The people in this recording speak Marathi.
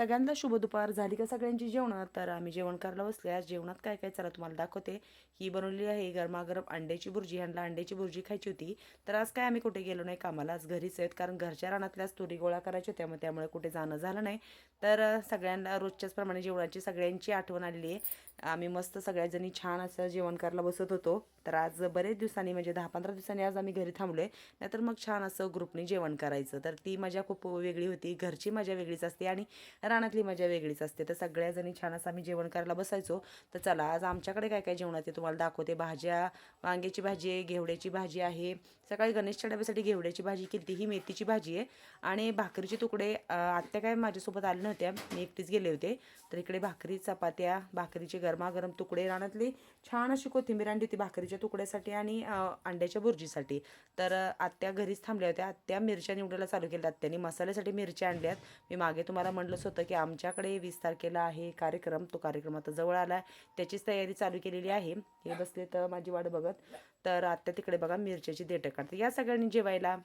सगळ्यांना शुभ दुपार. झाली का सगळ्यांची जेवणात? तर आम्ही जेवण करायला बसले आज जेवणात काय काय? चला तुम्हाला दाखवते. ही बनवलेली आहे गरमागरम अंड्याची बुर्जी ह्यांना अंड्याची भुर्जी खायची होती. तर आज काय आम्ही कुठे गेलो नाही कामाला. आज घरीच आहेत. कारण घरच्या रानातल्याच तुरी गोळा करायच्या होत्या. मग त्यामुळे कुठे जाणं झालं नाही. तर सगळ्यांना रोजच्याच प्रमाणे जेवणाची सगळ्यांची आठवण आलेली आहे. आम्ही मस्त सगळ्याजणी छान असं जेवण करायला बसत होतो. तर आज बरेच दिवसांनी म्हणजे दहा पंधरा दिवसांनी आज आम्ही घरी थांबलो आहे नाहीतर मग छान असं ग्रुपने जेवण करायचं. तर ती मजा खूप वेगळी होती. घरची मजा वेगळीच असते. आणि रानातली मजा वेगळीच असते. तर सगळ्याजणी छान असं आम्ही जेवण करायला बसायचो. तर चला आज आमच्याकडे काय काय जेवणात आहे तुम्हाला दाखवते. भाज्या वांग्याची भाजी आहे घेवड्याची भाजी आहे. सकाळी गणेश चढाव्यासाठी घेवड्याची भाजी केली. ही मेथीची भाजी आहे. आणि भाकरीचे तुकडे आत्या काय माझ्यासोबत आल्या नव्हत्या. मी एकटीच गेले होते. तर इकडे भाकरी चपात्या भाकरीचे गरमागरम तुकडे रानातली छान अशी कोथिंबीर आणली होती भाकरीच्या तुकड्यासाठी आणि अंड्याच्या भुर्जीसाठी तर आत्या घरीच थांबल्या होत्या. आत्या मिरच्या निवडायला चालू केल्या. आत्याने मसाल्यासाठी मिरच्या आणल्यात. मी मागे तुम्हाला म्हटलं होतं की आमच्याकडे वीस तारखेला आहे कार्यक्रम तो कार्यक्रम आता जवळ आला त्याचीच तयारी चालू केलेली आहे. हे बसले तर माझी वाट बघत. तर आत्ता तिकडे बघा मिरच्याची देठं काढते. या सगळ्यांनी जेवायला.